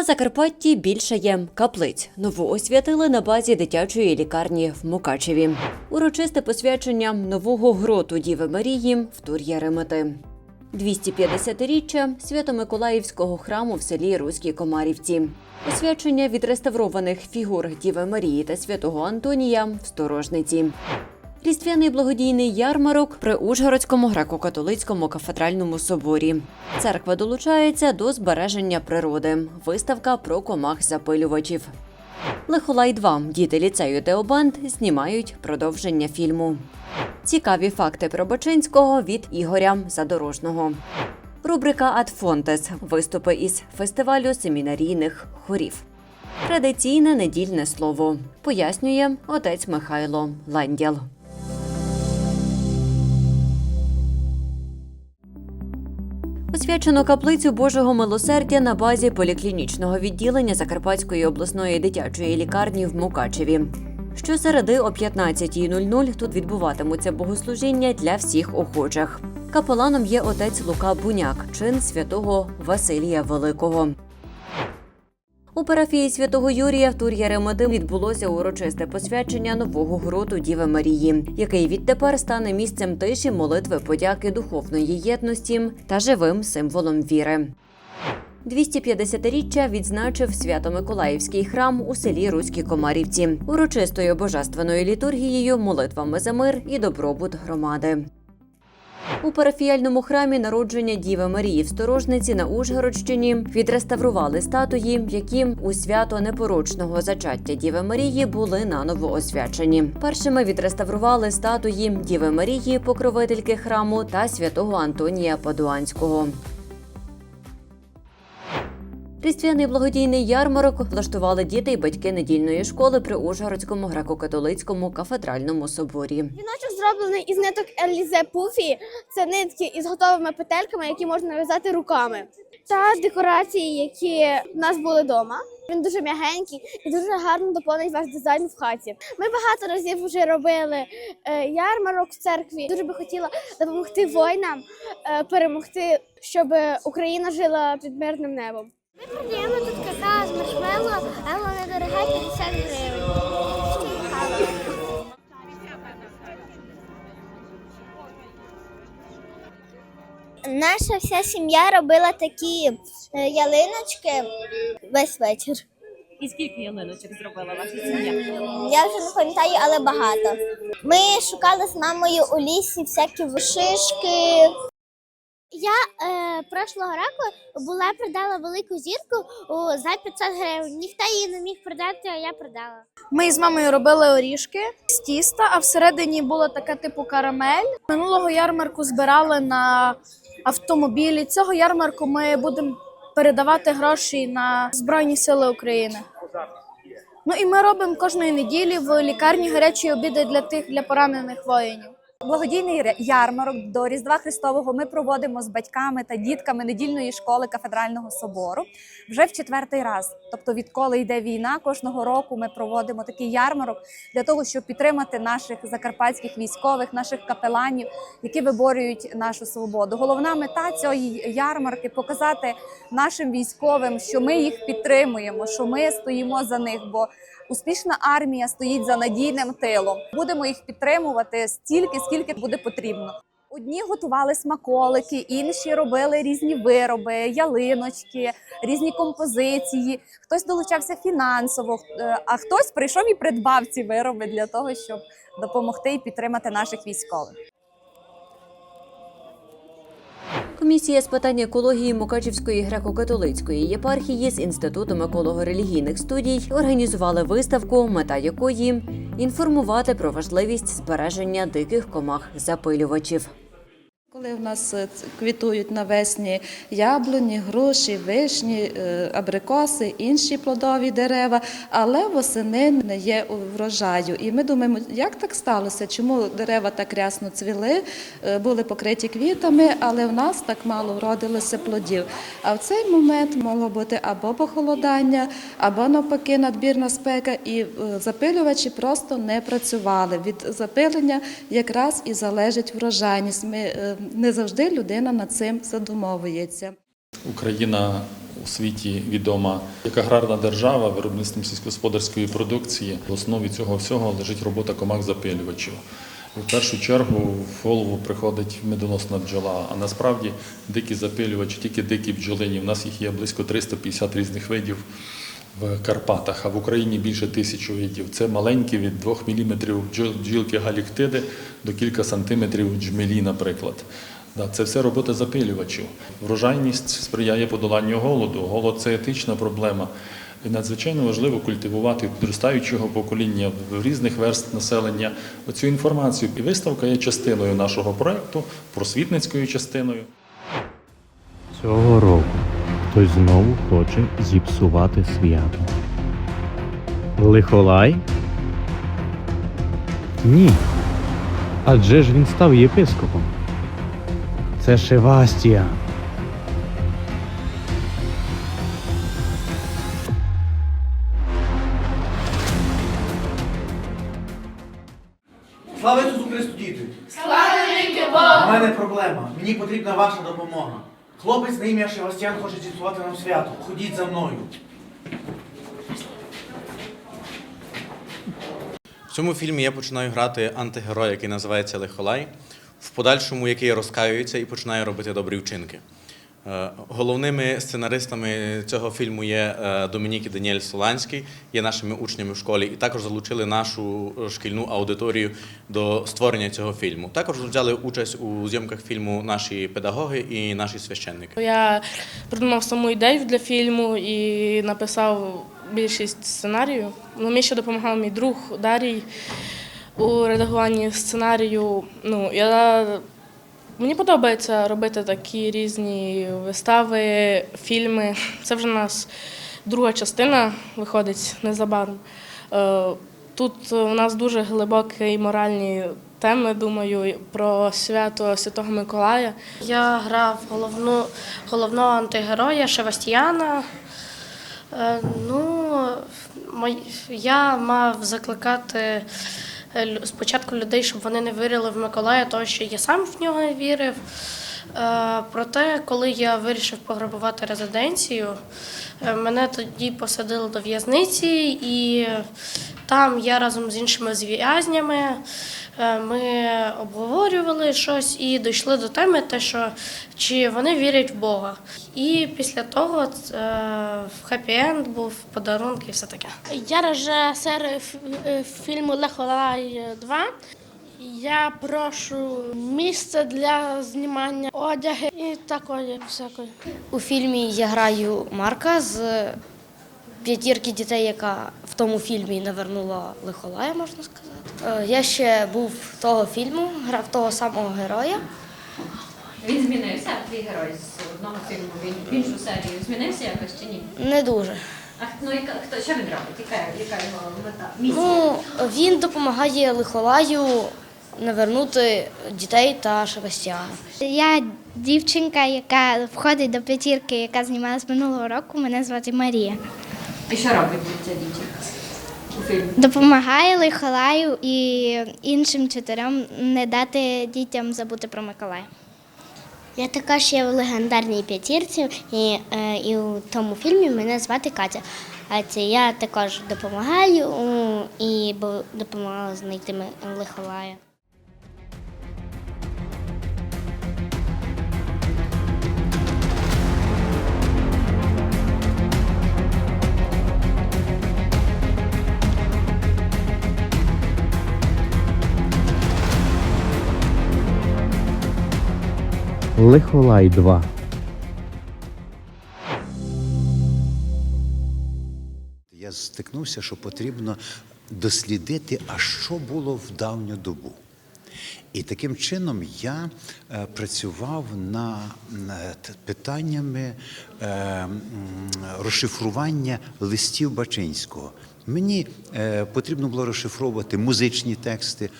На Закарпатті більше є каплиць. Нову освятили на базі дитячої лікарні в Мукачеві. Урочисте посвячення нового гроту Діви Марії в Тур'я Ремети. 250-річчя Свято-Миколаївського храму в селі Руській Комарівці. Освячення відреставрованих фігур Діви Марії та святого Антонія в Сторожниці. Різдвяний благодійний ярмарок при Ужгородському греко-католицькому кафедральному соборі. Церква долучається до збереження природи. Виставка про комах запилювачів. Лихолай 2 діти ліцею Теобанд знімають продовження фільму. Цікаві факти про Бачинського від Ігоря Задорожного. Рубрика Ад Фонтес виступи із фестивалю семінарійних хорів. Традиційне недільне слово пояснює отець Михайло Ландял. Освячено каплицю Божого милосердя на базі поліклінічного відділення Закарпатської обласної дитячої лікарні в Мукачеві. Щосереди о 15.00 тут відбуватимуться богослужіння для всіх охочих. Капеланом є отець Лука Буняк, чин святого Василія Великого. У парафії святого Юрія в Тур'я відбулося урочисте посвячення нового гроту Діви Марії, який відтепер стане місцем тиші, молитви, подяки, духовної єдності та живим символом віри. 250-річчя відзначив Свято-Миколаївський храм у селі Руській Комарівці урочистою божественною літургією, молитвами за мир і добробут громади. У парафіяльному храмі народження Діви Марії в Сторожниці на Ужгородщині відреставрували статуї, які у свято непорочного зачаття Діви Марії були наново освячені. Першими відреставрували статуї Діви Марії, покровительки храму та святого Антонія Падуанського. Різдвяний благодійний ярмарок влаштували діти і батьки недільної школи при Ужгородському греко-католицькому кафедральному соборі. Віночок зроблений із ниток Елізе Пуфі. Це нитки із готовими петельками, які можна в'язати руками. Та декорації, які в нас були вдома. Він дуже м'ягенький і дуже гарно доповнить ваш дизайн в хаті. Ми багато разів вже робили е, ярмарок в церкві. Дуже би хотіла допомогти воїнам е, перемогти, щоб Україна жила під мирним небом. Ми продаємо тут какао з маршмеллоу, але недороге 50 гривень. Наша вся сім'я робила такі е, ялиночки весь вечір. І скільки ялиночок зробила ваша сім'я? Я вже не пам'ятаю, але багато. Ми шукали з мамою у лісі всякі шишки. Я е, прошлого року була продала велику зірку о, за 500 гривень. Ніхто її не міг продати, а я продала. Ми з мамою робили орішки з тіста, а всередині була така типу карамель. Минулого ярмарку збирали на автомобілі. Цього ярмарку ми будемо передавати гроші на Збройні Сили України. Ну і ми робимо кожної неділі в лікарні гарячі обіди для тих для поранених воїнів. Благодійний ярмарок до Різдва Христового ми проводимо з батьками та дітками недільної школи кафедрального собору вже в четвертий раз. Тобто, відколи йде війна, кожного року ми проводимо такий ярмарок для того, щоб підтримати наших закарпатських військових, наших капеланів, які виборюють нашу свободу. Головна мета цієї ярмарки показати нашим військовим, що ми їх підтримуємо, що ми стоїмо за них. бо Успішна армія стоїть за надійним тилом. Будемо їх підтримувати стільки, скільки буде потрібно. Одні готували смаколики, інші робили різні вироби, ялиночки, різні композиції. Хтось долучався фінансово, е, а хтось прийшов і придбав ці вироби для того, щоб допомогти і підтримати наших військових. Комісія з питань екології Мукачівської греко-католицької єпархії з інститутом еколого-релігійних студій організували виставку, мета якої інформувати про важливість збереження диких комах запилювачів. Коли в нас е, квітують навесні яблуні, груші, вишні, е, абрикоси, інші плодові дерева, але восени не є врожаю. І ми думаємо, як так сталося? Чому дерева так рясно цвіли, е, були покриті квітами, але в нас так мало вродилося плодів. А в цей момент могло бути або похолодання, або навпаки надбірна спека, і запилювачі просто не працювали. Від запилення якраз і залежить врожайність. Ми не завжди людина над цим задумовується. Україна у світі відома як аграрна держава виробництвом сільськогосподарської продукції. В основі цього всього лежить робота комах запилювачів. В першу чергу в голову приходить медоносна бджола, а насправді дикі запилювачі, тільки дикі бджолині. У нас їх є близько 350 різних видів в Карпатах, а в Україні більше тисячі видів. Це маленькі від 2 мм бджілки галіктиди до кілька сантиметрів джмелі, наприклад. Це все робота запилювачів. Врожайність сприяє подоланню голоду. Голод це етична проблема. І надзвичайно важливо культивувати підростаючого покоління в різних верст населення оцю інформацію. І виставка є частиною нашого проекту, просвітницькою частиною. Цього року хтось знову хоче зіпсувати свято. Лихолай? Ні. Адже ж він став єпископом. Це Шевастія. Слава Ісусу Христу, діти! Слава Богу! У мене проблема. Мені потрібна ваша допомога. Хлопець на ім'я Шевастьян хоче зіпсувати нам свято. Ходіть за мною. В цьому фільмі я починаю грати антигероя, який називається Лихолай, в подальшому який розкаюється і починає робити добрі вчинки. Е, Головними сценаристами цього фільму є е, Домінік і Даніель Соланський, є нашими учнями в школі, і також залучили нашу е, шкільну аудиторію до створення цього фільму. Також взяли участь у зйомках фільму наші педагоги і наші священники. Я придумав саму ідею для фільму і написав більшість сценарію. Ну, мені ще допомагав мій друг Дарій у редагуванні сценарію. Ну, я... Мені подобається робити такі різні вистави, фільми. Це вже у нас друга частина виходить незабаром. Е, Тут у нас дуже глибокі моральні теми, думаю, про свято Святого Миколая. Я грав головну, головного антигероя Шевастіяна. Е, Ну, я мав закликати спочатку людей, щоб вони не вірили в Миколая, того що я сам в нього не вірив. Е, Проте, коли я вирішив пограбувати резиденцію, е, мене тоді посадили до в'язниці, і там я разом з іншими в'язнями е, ми обговорювали щось і дійшли до теми, те, що чи вони вірять в Бога. І після того е, хеппі-енд був подарунки і все таке. Я режисер ф- е, фільму Лехолай 2. Я прошу місце для знімання одягу і такої всякої. У фільмі я граю Марка з п'ятірки дітей, яка в тому фільмі навернула лихолая, можна сказати. Е, Я ще був того фільму, грав того самого героя. Він змінився, твій герой з одного фільму він в іншу серію змінився якось чи ні? Не дуже. А ну яка хто що він робить? Яка, яка його мета? Ну, він допомагає лихолаю навернути дітей та Шевастіана. Я дівчинка, яка входить до п'ятірки, яка знімалась минулого року. Мене звати Марія. І що робить ця дівчинка? Допомагає Лихолаю і іншим чотирьом не дати дітям забути про Миколая. Я також є в легендарній п'ятірці, і, е, і у тому фільмі мене звати Катя. А це я також допомагаю і допомагала знайти Лихолая. Лихолай 2. Я стикнувся, що потрібно дослідити, а що було в давню добу. І таким чином я е, працював над питаннями е, розшифрування листів Бачинського. Мені е, потрібно було розшифровувати музичні тексти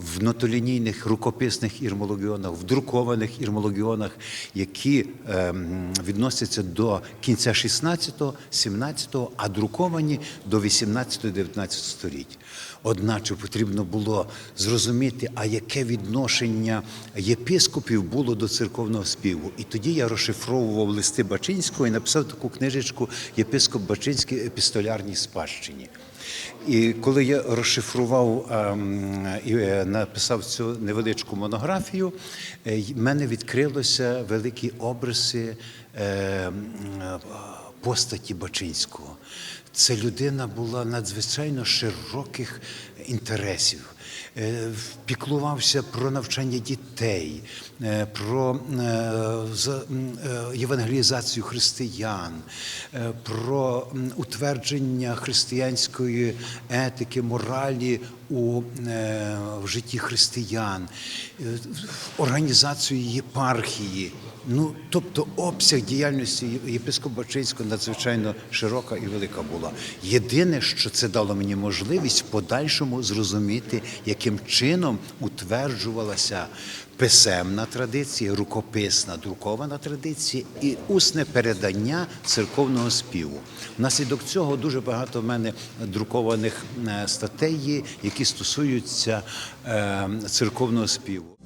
в нотолінійних рукописних ірмологіонах, в друкованих ірмологіонах, які е, відносяться до кінця 16-го, 17-го, а друковані до 18-19 століть. Одначе потрібно було зрозуміти, а яке відношення єпископів було до церковного співу. І тоді я розшифровував листи Бачинського і написав таку книжечку Єпископ Бачинський епістолярній спадщині. І коли я розшифрував ем, і е, написав цю невеличку монографію, е, в мене відкрилися великі обриси е, постаті Бачинського. Це людина була надзвичайно широких інтересів. Е, Піклувався про навчання дітей, е, про е, євангелізацію християн, про утвердження християнської етики, моралі у в житті християн, організацію єпархії. Ну, тобто обсяг діяльності єпископа Бачинського надзвичайно широка і велика була. Єдине, що це дало мені можливість в подальшому зрозуміти, яким чином утверджувалася писемна традиція, рукописна друкована традиція і усне передання церковного співу. Внаслідок цього дуже багато в мене друкованих е, статей які стосуються е, церковного співу.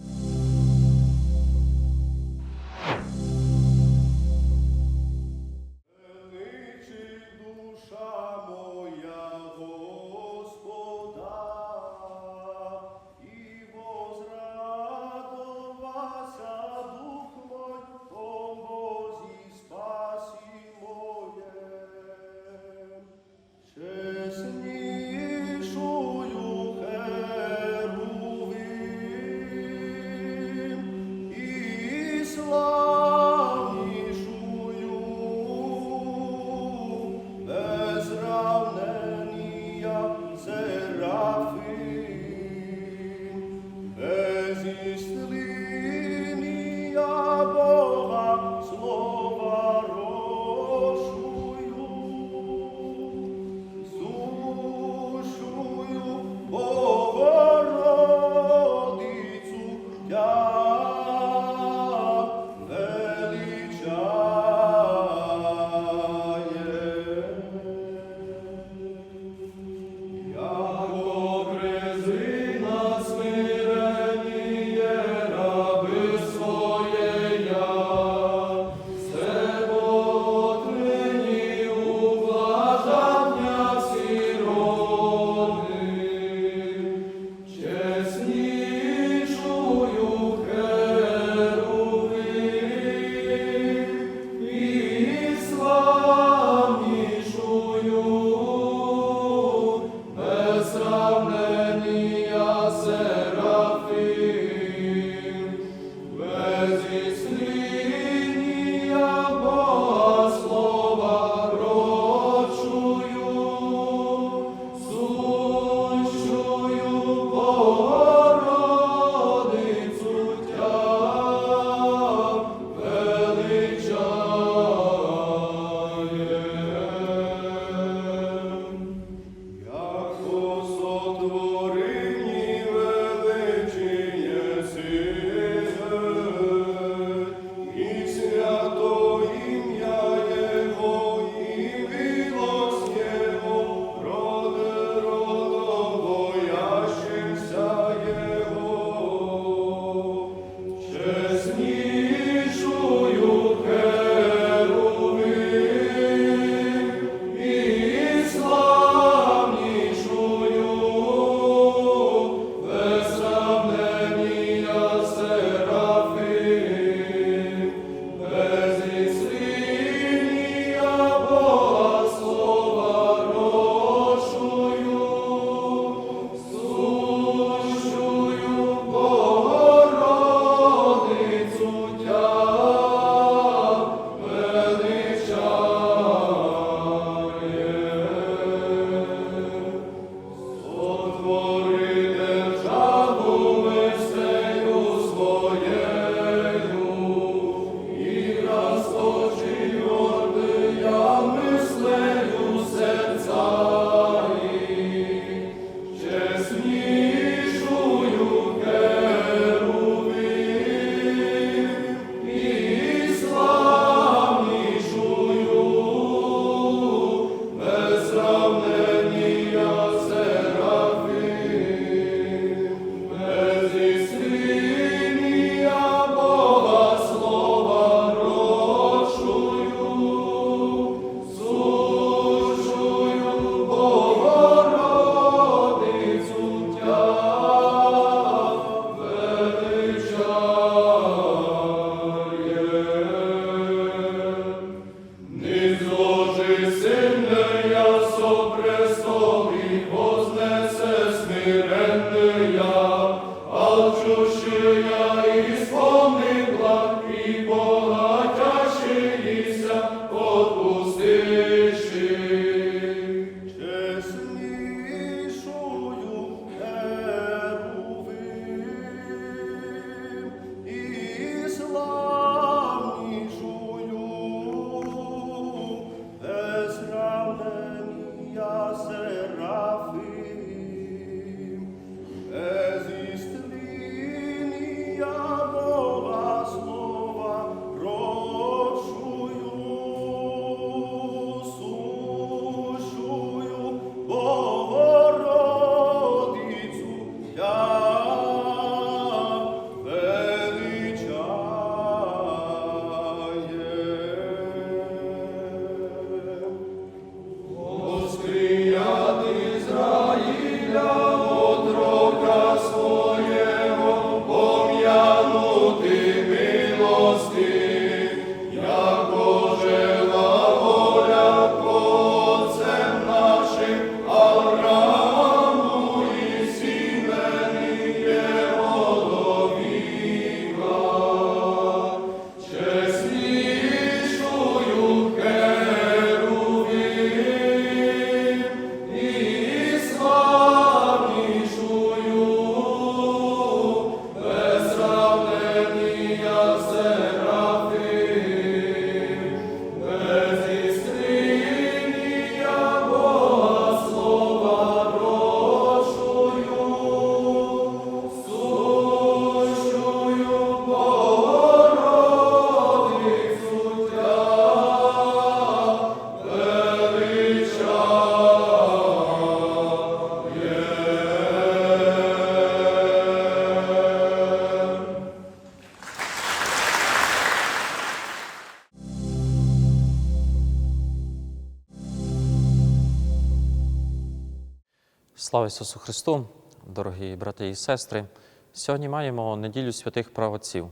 Слава Ісусу Христу, дорогі брати і сестри. Сьогодні маємо неділю святих правоців.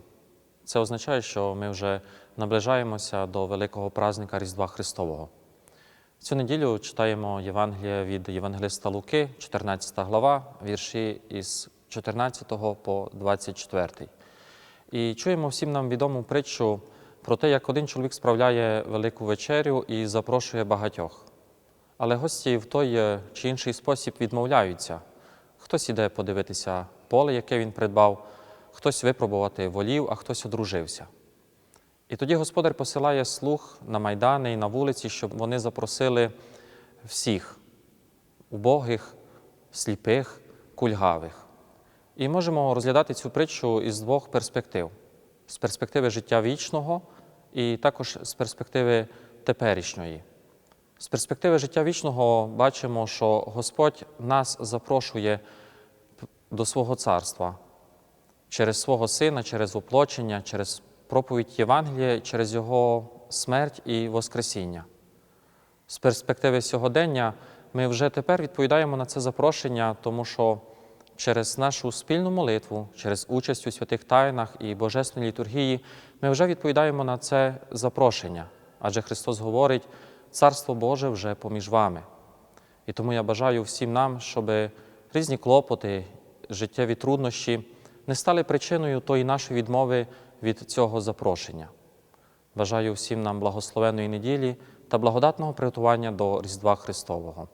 Це означає, що ми вже наближаємося до великого празника Різдва Христового. Цю неділю читаємо Євангелія від Євангелиста Луки, 14 глава, вірші із 14 по 24. І чуємо всім нам відому притчу про те, як один чоловік справляє велику вечерю і запрошує багатьох. Але гості в той е, чи інший спосіб відмовляються. Хтось іде подивитися поле, яке він придбав, хтось випробувати волів, а хтось одружився. І тоді господар посилає слуг на майдани і на вулиці, щоб вони запросили всіх убогих, сліпих, кульгавих. І можемо розглядати цю притчу із двох перспектив: з перспективи життя вічного і також з перспективи теперішньої. З перспективи життя вічного бачимо, що Господь нас запрошує до свого царства через свого Сина, через воплочення, через проповідь Євангелія, через Його смерть і Воскресіння. З перспективи сьогодення ми вже тепер відповідаємо на це запрошення, тому що через нашу спільну молитву, через участь у святих тайнах і божественній літургії ми вже відповідаємо на це запрошення. Адже Христос говорить, Царство Боже вже поміж вами. І тому я бажаю всім нам, щоб різні клопоти, життєві труднощі не стали причиною тої нашої відмови від цього запрошення. Бажаю всім нам благословеної неділі та благодатного приготування до Різдва Христового.